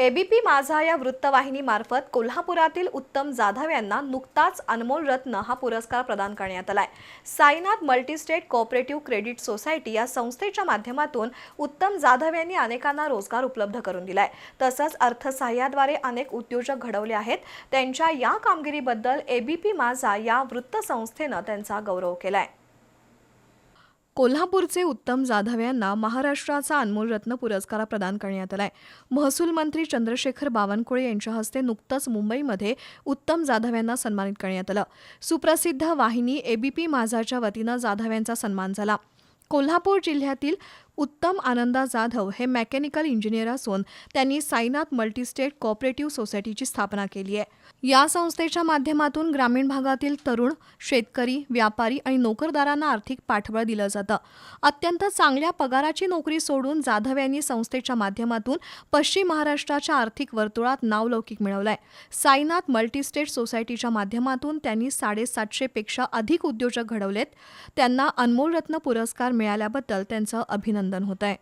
ABP माझा या वृत्तवाहिनीमार्फत कोल्हापुरातील उत्तम जाधव यांना नुकताच अनमोल रत्न हा पुरस्कार प्रदान करण्यात आला आहे Sainath multistate cooperative credit society या संस्थेच्या माध्यमातून उत्तम जाधव यांनी अनेकांना रोजगार उपलब्ध करून दिलाय. तसंच अर्थसहाय्याद्वारे अनेक उद्योजक घडवले आहेत. त्यांच्या या कामगिरीबद्दल एबीपी माझा या वृत्तसंस्थेनं त्यांचा गौरव केला आहे कोल्हापूरचे उत्तम जाधव यांना महाराष्ट्राचा अनमोल रत्न पुरस्कार प्रदान करण्यात आलाय. महसूल मंत्री चंद्रशेखर बावनकुळे यांच्या हस्ते नुकतंच मुंबईमध्ये उत्तम जाधव यांना सन्मानित करण्यात आलं. सुप्रसिद्ध वाहिनी एबीपी माझाच्या वतीनं जाधव यांचा सन्मान झाला. कोल्हापूर जिल्ह्यातील उत्तम आनंदा जाधव हे मेकॅनिकल इंजिनियर असून त्यांनी साईनाथ मल्टीस्टेट कॉपरेटिव्ह सोसायटीची स्थापना केली आहे. या संस्थेच्या माध्यमातून ग्रामीण भागातील तरुण शेतकरी व्यापारी आणि नोकरदारांना आर्थिक पाठबळ दिलं जातं. अत्यंत चांगल्या पगाराची नोकरी सोडून जाधव यांनी संस्थेच्या माध्यमातून पश्चिम महाराष्ट्राच्या आर्थिक वर्तुळात नावलौकिक मिळवलाय. साईनाथ मल्टीस्टेट सोसायटीच्या माध्यमातून त्यांनी साडेसातशेपेक्षा अधिक उद्योजक घडवलेत. त्यांना अनमोल रत्न पुरस्कार मिळाल्याबद्दल त्यांचं अभिनंदन. होत आहे.